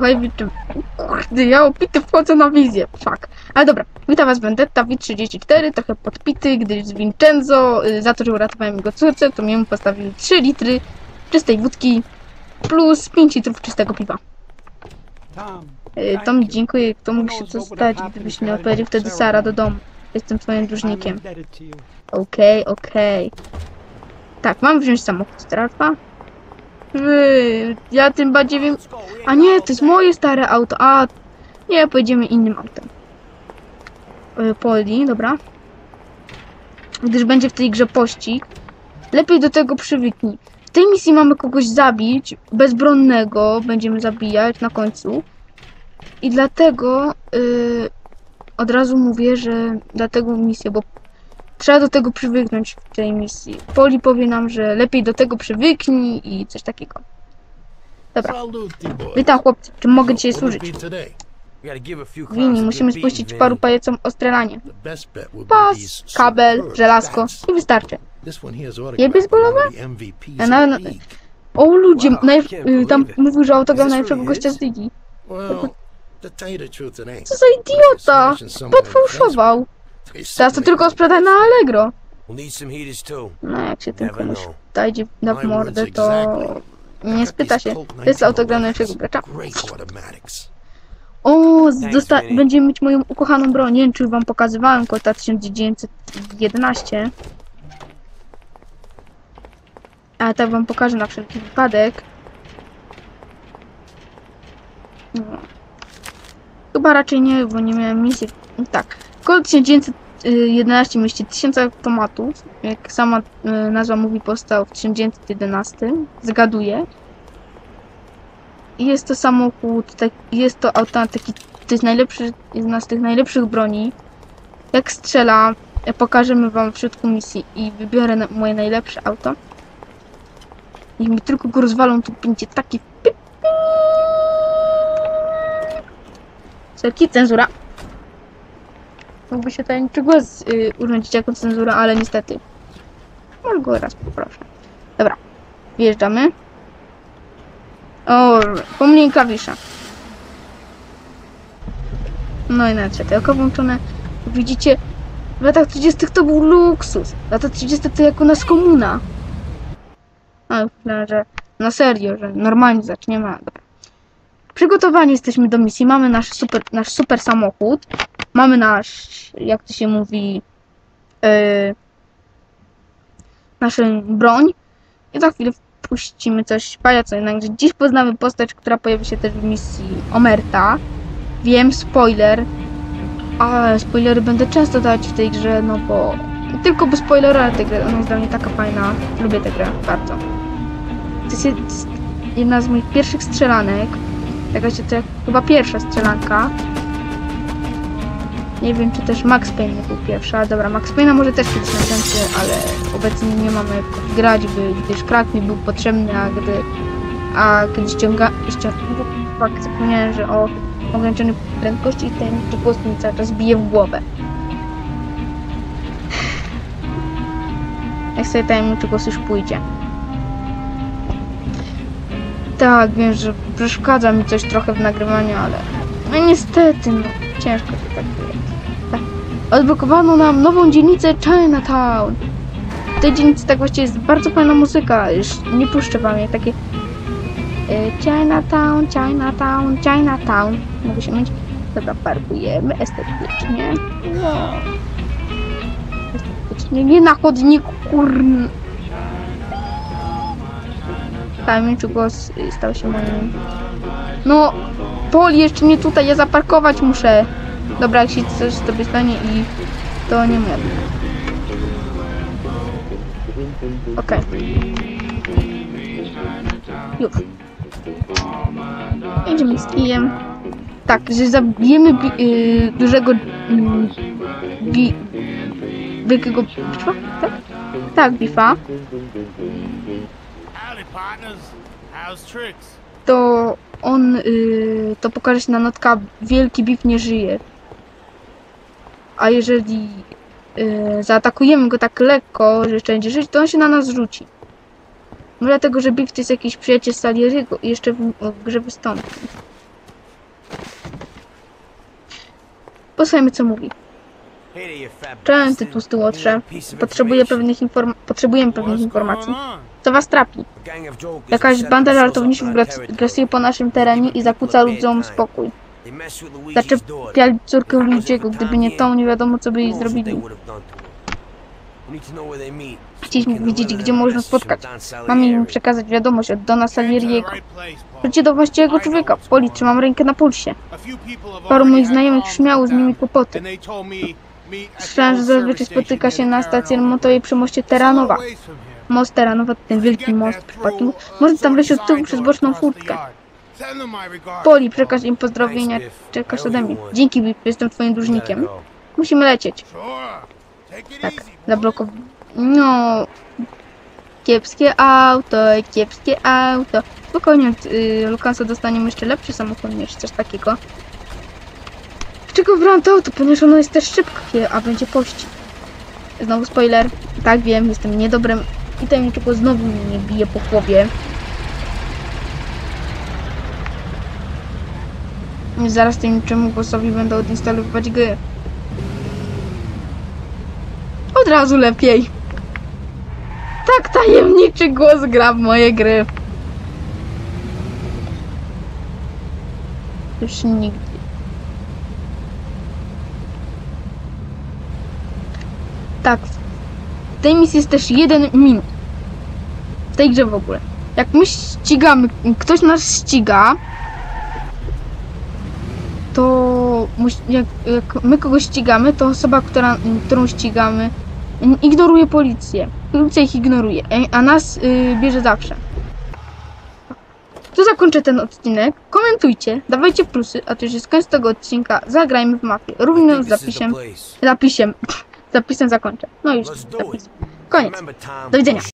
Heavy czy... Kurde, ja opity wchodzę na wizję. Fuck. Ale dobra, witam was Vendetta V34, trochę podpity, gdyż z Vincenzo y, za to, że uratowałem jego córce, to mi postawili 3 litry czystej wódki plus 5 litrów czystego piwa. Tom, Y, Tom, dziękuję, kto mógł się to stać, gdybyś nie odpowiedział wtedy Sara do domu. Jestem twoim dłużnikiem. To you. Okej, okej. Tak, mam wziąć samochód Strafa? Yy, ja tym bardziej wiem... A nie, to jest moje stare auto. A, nie, pojedziemy innym autem. Yy, Poli, dobra. Gdyż będzie w tej grze pościg. Lepiej do tego przywyknij. W tej misji mamy kogoś zabić, bezbronnego będziemy zabijać na końcu. I dlatego yy, od razu mówię, że dlatego misję, bo Trzeba do tego przywyknąć w tej misji. Poli powie nam, że lepiej do tego przywyknij i coś takiego. Dobra. Witam chłopcy, czym mogę dzisiaj służyć? Winni, musimy spuścić paru pajecom ostrelanie. Pas, kabel, żelazko i wystarczy. This one here is Je autographed baseballowe? Ja na- na-. O ludzie, naj... tam mówił, że autograf najlepszego gościa z ligi. Co za idiota! Podfałszował. Teraz to tylko sprzedaj na. Allegro. No jak się ten Never komuś dajdzie My mordę, to nie spyta się. To jest autograf najlepszego gracza. O, będziemy mieć moją ukochaną broń. Nie wiem, czy wam pokazywałem kota 1911. Ale tak wam pokażę na wszelki wypadek. No. Chyba raczej nie, bo nie miałem misji. Tak. Colt 1911 mieści 1000 automatów. Jak sama y, nazwa mówi, powstał w 1911. Zgaduję. Jest to samochód, tak, jest to automat taki, to jest najlepszy, jedna z tych najlepszych broni. Jak strzela, pokażemy wam w środku misji i wybiorę na, moje najlepsze auto. Niech mi tylko go rozwalą, to będzie taki. Wszelki cenzura. Mógłby się tutaj niczego z, y, urządzić jako cenzura, ale niestety. Może go raz poproszę. Dobra, wjeżdżamy. O, pomyliłem klawisze. No i na trzecie oko włączone. Widzicie, w latach 30 to był luksus. Lata 30 to jak u nas komuna. No, myślę, że na serio, że normalnie zaczniemy. ale Dobra. Przygotowani jesteśmy do misji. Mamy nasz super, nasz super samochód. Mamy nasz, jak to się mówi, yy, naszą broń. I za chwilę puścimy coś pajaca. Jednakże dziś poznamy postać, która pojawi się też w misji Omerta. Wiem, spoiler. Ale spoilery będę często dawać w tej grze, no bo... Tylko bo spoiler, ale ta gra ona jest dla mnie taka fajna. Lubię tę grę bardzo. To jest jed- jedna z moich pierwszych strzelanek. Jakaś to jak chyba pierwsza strzelanka. Nie wiem, czy też Max Payne był pierwsza. Dobra, Max Payne'a może też kiedyś następny, ale obecnie nie mamy jak grać, by, gdyż krak mi był potrzebny, a gdy... A kiedy ściąga... ściąga fakt, zapomniałem, że o ograniczonej prędkości ten głos mi cały czas bije w głowę. Jak sobie tajemniczy głos już pójdzie. Tak, wiem, że przeszkadza mi coś trochę w nagrywaniu, ale... No niestety, no, ciężko to tak. Tak. Odblokowano nam nową dzielnicę Chinatown. W tej dzielnicy tak właściwie jest bardzo fajna muzyka. Już nie puszczę wam jej takie... y, Chinatown, Chinatown, Chinatown. Mogę się mieć. Dobra, parkujemy estetycznie. No. Estetycznie, nie na chodniku, kurn. Tajemniczy głos y, stał się moim. No, Poli jeszcze nie tutaj, ja zaparkować muszę. Dobra, jak się coś sobie stanie i to nie wiem. Okej. Już. Jedziemy z kijem. Tak, że zabijemy bi- y, dużego mm, bi- wielkiego bifa, tak? Tak, bifa. To on y, to pokaże się na notka Wielki Biw nie żyje. A jeżeli y, zaatakujemy go tak lekko, że jeszcze będzie żyć, to on się na nas rzuci. No dlatego, że Biw to jest jakiś przyjaciel Saliery'ego i jeszcze w, w grze wystąpi. Posłuchajmy co mówi. Cześć ty tłusty łotrze. Potrzebuję pewnych inform potrzebujemy pewnych informacji. Co was trapi? Jakaś banda żartowników grasuje po naszym terenie i zakłóca ludziom spokój. Zaczepiali córkę Luigiego. Gdyby nie to, nie wiadomo, co by jej zrobili. to to. Chcieliśmy wiedzieć, gdzie można spotkać. Mamy im przekazać wiadomość od Dona to Salieriego. Wróćcie do właściwego człowieka. Poli, trzymam rękę na pulsie. Paru moich znajomych śmiało z nimi kłopoty. Słyszałem, że zazwyczaj spotyka się na stacji remontowej przy moście Teranowa. Ways from here. Most Teranowa, ten wielki most przypadku. Może tam wejść od tyłu przez boczną furtkę. Poli, przekaż im pozdrowienia. Czekasz ode mnie. Dzięki, jestem twoim dłużnikiem. Musimy lecieć. Tak, easy, boy. zablokow... No... Kiepskie auto, kiepskie auto. Spokojnie, y, Lukansa dostaniemy jeszcze lepszy samochód niż coś takiego. Dlaczego wybrałam to auto? Ponieważ ono jest też szybkie, a będzie pościg. Znowu spoiler. Tak, wiem, jestem niedobrym. I tajemniczego znowu mnie bije po głowie. I zaraz tajemniczemu głosowi będę odinstalowywać gry. Od razu lepiej. Tak tajemniczy głos gra w moje gry. Już nigdy. Tak. W tej misji jest też jeden minut. Tej grze w ogóle. Jak my ścigamy, ktoś nas ściga, to jak, jak my kogoś ścigamy, to osoba, która, którą ścigamy, ignoruje policję. Policja ich ignoruje, a nas y, bierze zawsze. Tu zakończę ten odcinek. Komentujcie, dawajcie plusy, a to już jest koniec tego odcinka. Zagrajmy w is the zapisem. Zapisem. Zapisem zakończę. No już. Zapis. Koniec. Do widzenia.